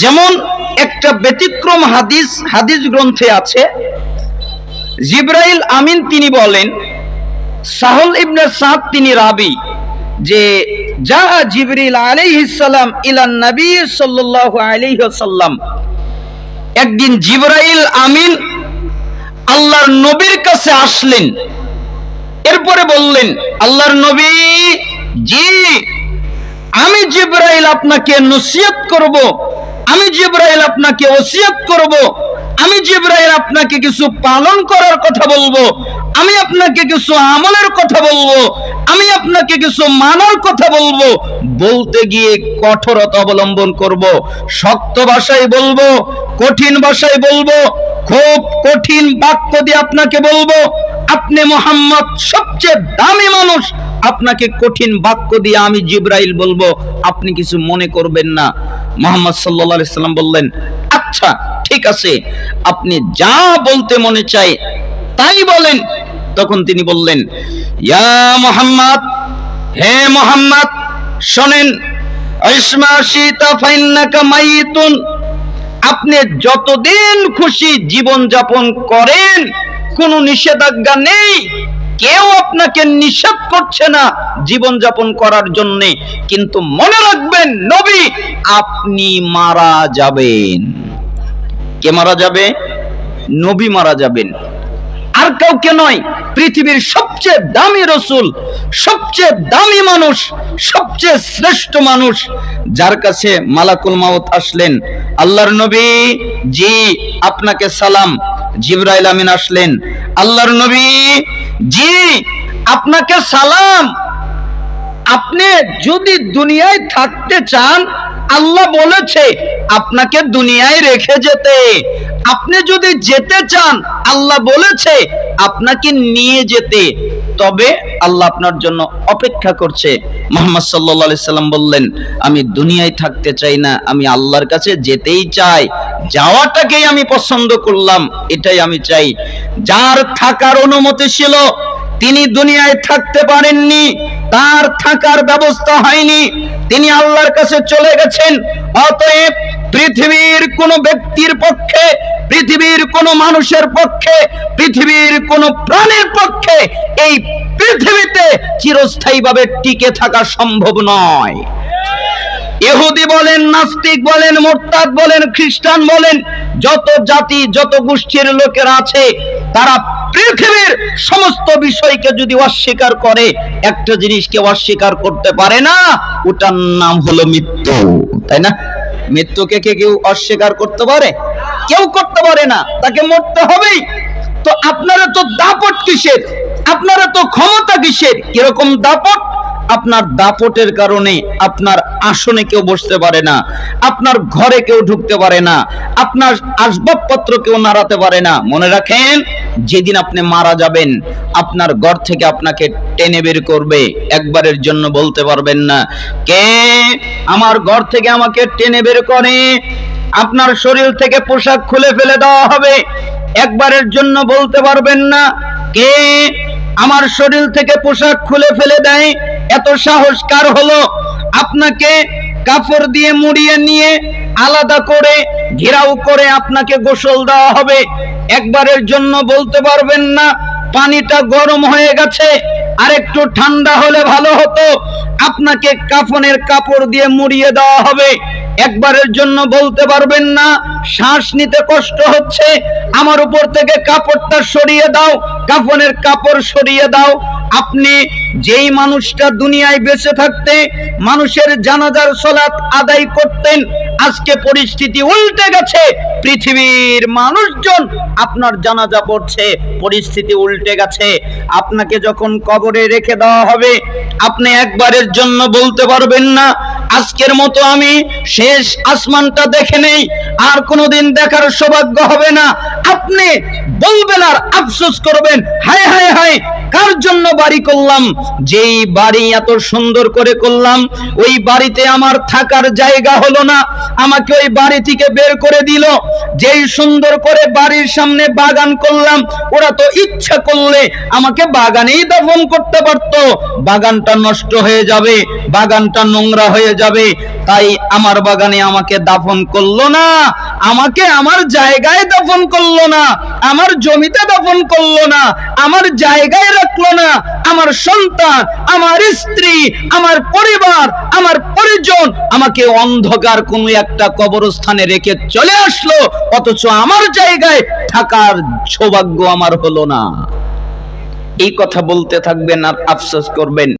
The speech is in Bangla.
যেমন একটা ব্যতিক্রম হাদিস হাদিস গ্রন্থে আছে, জিব্রাইল আমিন তিনি বলেন, সাহল ইবনে সাদ তিনি রাবি, যে যা জিবরিল আলাইহিস সালাম ইলা নবী সাল্লাল্লাহু আলাইহি ওয়াসাল্লাম। একদিন জিব্রাইল আমিন আল্লাহর নবীর কাছে আসলেন। এরপরে বললেন, আল্লাহর নবী, জি, আমি জিব্রাইল আপনাকে নসিহত করব। আমি জিব্রাইল আপনাকে ওসিয়ত করব, আমি জিব্রাইল আপনাকে কিছু পালন করার কথা বলব, আমি আপনাকে কিছু আমলের কথা বলব, আমি আপনাকে কিছু মানার কথা বলব, বলতে গিয়ে কঠোরতা অবলম্বন করব, শক্ত ভাষায় বলব, কঠিন ভাষায় বলব, খুব কঠিন বাক্য দিয়ে আপনাকে বলব, আপনি মোহাম্মদ সবচেয়ে দামি মানুষ, আপনাকে কঠিন বাক্য দিয়ে আমি জিব্রাইল বলব, আপনি কিছু মনে করবেন না। মোহাম্মদ সাল্লাল্লাহু আলাইহি সাল্লাম বললেন আচ্ছা ঠিক আছে, আপনি যা বলতে মনে চায় তাই বলেন। তখন তিনি বললেন, ইয়া মোহাম্মদ, হে মোহাম্মদ, শোনেন আপনি যতদিন খুশি জীবন যাপন করেন, কোনো নিষেধাজ্ঞা নেই কেউ আপনাকে নিষেধ করছে না জীবন যাপন করার জন্যে। কিন্তু মনে রাখবেন, নবী, আপনি মারা যাবেন। কে মারা যাবে? নবী মারা যাবেন। আর কাউকে নয়, পৃথিবীর সবচেয়ে দামি রসুল, সবচেয়ে দামি মানুষ, সবচেয়ে শ্রেষ্ঠ মানুষ, যার কাছে মালাকুল মাউত আসলেন। আল্লাহর নবী, জি, আপনাকে সালাম। জিব্রাইল আমিন আসলেন। আল্লাহর নবী জি, আপনাকে সালাম। আপনি যদি দুনিয়ায় থাকতে চান, আল্লাহ বলেছে, আপনাকে দুনিয়ায় রেখে যেতে। আপনি যদি যেতে চান, আল্লাহ বলেছে, আপনাকে নিয়ে যেতে। তবে আল্লাহ আপনার জন্য অপেক্ষা করছে। মোহাম্মদ আলাইহি সাল্লাম বললেন, আমি দুনিয়ায় থাকতে চাই না, আমি আল্লাহর কাছে যেতেই চাই। যাওয়াটাকেই আমি পছন্দ করলাম, এটাই আমি চাই। যার থাকার অনুমতি ছিল, তিনি দুনিয়ায় থাকতে পারেননি, তার থাকার ব্যবস্থা হয়নি। তিনি আল্লাহর কাছে চলে গেছেন, অতএব পৃথিবীর কোন ব্যক্তির পক্ষে পৃথিবীর কোন মানুষের পক্ষে, পৃথিবীর কোন প্রাণীর পক্ষে এই পৃথিবীতে চিরস্থায়ীভাবে টিকে থাকা সম্ভব নয়। ইহুদি বলেন, নাস্তিক বলেন, মোরতাদ বলেন, খ্রিস্টান বলেন, যত জাতি, যত গোষ্ঠীর লোকেরা আছে, তারা পৃথিবীর সমস্ত বিষয়কে যদি অস্বীকার করে, একটা জিনিসকে অস্বীকার করতে পারে না, ওটার নাম হলো মৃত্যু। তাই না? মৃত্যুকে কে কেউ অস্বীকার করতে পারে? কেউ করতে পারে না, তাকে মরতে হবেই। তো আপনারা তো দাপট কিসের? আপনারা তো ক্ষমতা কিসের? কীরকম দাপট? আপনার দাপটের কারণে আপনার আসনে কেউ বসতে পারে না, আপনার ঘরে কেউ ঢুকতে পারে না, আপনার আসবাবপত্র কেউ নাড়াতে পারে না। মনে রাখেন, যেদিন আপনি মারা যাবেন, আপনার ঘর থেকে আপনাকে টেনে বের করবে, একবারের জন্য বলতে পারবেন না, কে আমার ঘর থেকে আমাকে টেনে বের করে? আপনার শরীর থেকে পোশাক খুলে ফেলে দেওয়া হবে। একবারের জন্য বলতে পারবেন না কে আমার শরীর থেকে পোশাক খুলে ফেলে দেয়। এত সাহস কার হলো? আপনাকে কাপড় দিয়ে মুড়িয়ে নিয়ে আলাদা করে ঘেরাও করে আপনাকে গোসল দেওয়া হবে। একবারের জন্য বলতে পারবেন না পানিটা গরম হয়ে গেছে। আর একটু ঠান্ডা হলে ভালো হতো। আপনাকে কাফনের কাপড় দিয়ে মুড়িয়ে দেওয়া হবে। একবারের জন্য বলতে পারবেন না, শ্বাস নিতে কষ্ট হচ্ছে, আমার উপর থেকে কাপড়টা সরিয়ে দাও, কাফনের কাপড় সরিয়ে দাও। আপনি যেই মানুষটা দুনিয়ায় বেঁচে থাকতে, মানুষের জানাজার সলাৎ আদায় করতেন, আজকে পরিস্থিতি উল্টে গেছে, পৃথিবীর মানুষজন আপনার জানাজা পড়ছে, পরিস্থিতি উল্টে গেছে। আপনাকে যখন কবরে রেখে দেওয়া হবে, আপনি একবারের জন্য বলতে পারবেন না আজকের মতো আমি শেষ আসমানটা দেখে নেই। আর কোনোদিন দেখার সৌভাগ্য হবে না। আপনি বলবেন আর আফসোস করবেন, হায় হায় হায়, কার জন্য বাড়ি করলাম? যেই বাড়ি এত সুন্দর করে করলাম, ওই বাড়িতে আমার থাকার জায়গা হলো না। আমাকে ওই বাড়ি থেকে বের করে দিল। যেই সুন্দর করে বাড়ির সামনে বাগান করলাম, ওরা তো ইচ্ছা করলে আমাকে বাগানেই দাফন করতে পারতো। বাগানটা নষ্ট হয়ে যাবে। বাগানটা নোংরা হয়ে যাবে, তাই আমার বাগানে আমাকে দাফন করল না, আমাকে আমার জায়গায় দাফন করল না, আমার জমিতে দাফন করল না, আমার জায়গায় রাখল না, আমার সন্তান, আমার স্ত্রী, আমার পরিবার, আমার পরিজন আমাকে অন্ধকার কোনো একটা কবরস্থানে রেখে চলে আসলো, অথচ আমার জায়গায় থাকার সৌভাগ্য আমার হলো না। এই কথা বলতে থাকবেন আর আফসোস করবেন।